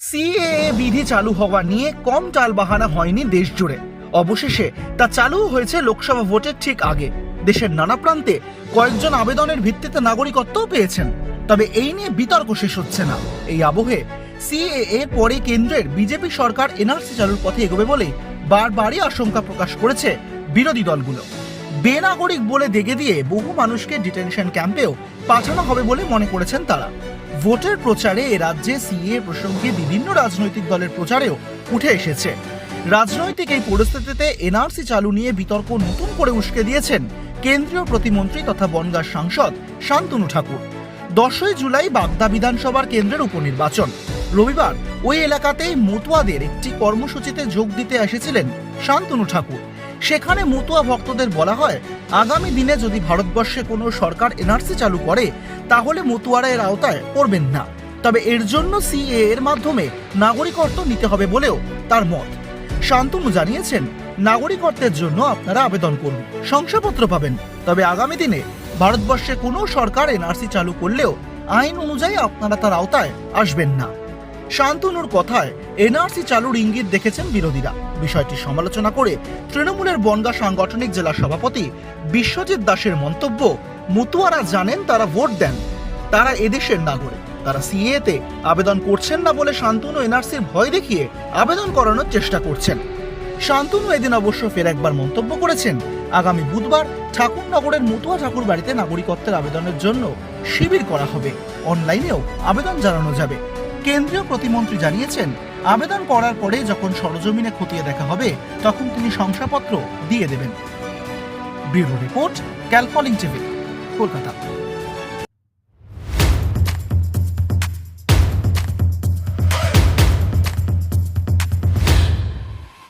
CAA বিধি চালু হওয়া নিয়ে কম টালবাহানা হয়নি দেশ জুড়ে। অবশেষে তা চালু হয়েছে লোকসভা ভোটের ঠিক আগে। দেশের নানা প্রান্তে কয়েকজন আবেদনের ভিত্তিতে নাগরিকত্বও পেয়েছেন। তবে এই নিয়ে বিতর্ক শেষ হচ্ছে না। এই আবহে সিএএ পরে কেন্দ্রের বিজেপি সরকার এনআরসি চালুর পথে এগোবে বলে বারবারই আশঙ্কা প্রকাশ করেছে বিরোধী দলগুলো। বেনাগরিক বলে দেখে দিয়ে বহু মানুষকে ডিটেনশন ক্যাম্পেও পাঠানো হবে বলে মনে করেছেন তারা। ভোটের প্রচারে এ রাজ্যে সিএ প্রসঙ্গে বিভিন্ন রাজনৈতিক দলের প্রচারেও উঠে এসেছে। রাজনৈতিক এই পরিস্থিতিতে এনআরসি চালু নিয়ে বিতর্ক নতুন করে উস্কে দিয়েছেন কেন্দ্রীয় প্রতিমন্ত্রী তথা বনগাঁ সাংসদ শান্তনু ঠাকুর। দশই জুলাই বাগদা বিধানসভার কেন্দ্রের উপনির্বাচন। রবিবার ওই এলাকাতেই মতুয়াদের একটি কর্মসূচিতে যোগ দিতে এসেছিলেন শান্তনু ঠাকুর। সেখানে মতুয়া ভক্তদের বলা হয়, আগামী দিনে যদি ভারতবর্ষে কোনো সরকার এনআরসি চালু করে, তাহলে মতুয়ারা এর আওতায় পড়বেন না। তবে এর জন্য সিএ এর মাধ্যমে নাগরিকত্ব নিতে হবে বলেও তার মত। শান্তনু জানিয়েছেন, নাগরিকত্বের জন্য আপনারা আবেদন করুন, শংসাপত্র পাবেন। তবে আগামী দিনে ভারতবর্ষে কোনো সরকার এনআরসি চালু করলেও আইন অনুযায়ী আপনারা তার আওতায় আসবেন না। শান্তনুর কথায় এনআরসি চালুর ইঙ্গিত দেখেছেন বিরোধীরা। বিষয়টি সমালোচনা করে তৃণমূলের বনগা সাংগঠনিক জেলা সভাপতি বিশ্বজিৎ দাসের মন্তব্য, মুতুয়ারা জানেন তারা ভোট দেন, তারা এদেশের নাগরিক, তারা সিএতে আবেদন করছেন না বলে শান্তনু এনআরসির ভয় দেখিয়ে আবেদন করানোর চেষ্টা করছেন। শান্তনু এদিন অবশ্য ফের একবার মন্তব্য করেছেন, আগামী বুধবার ঠাকুরনগরের মতুয়া ঠাকুর বাড়িতে নাগরিকত্বের আবেদনের জন্য শিবির করা হবে, অনলাইনেও আবেদন জানানো যাবে। কেন্দ্রীয় প্রতিমন্ত্রী জানিয়েছেন, আবেদন করার পরে যখন সরজমিনে খতিয়ে দেখা হবে, তখন তিনি শংসাপত্র দিয়ে দেবেন। ব্যুরো রিপোর্ট ক্যালকলিং টিভি, কলকাতা।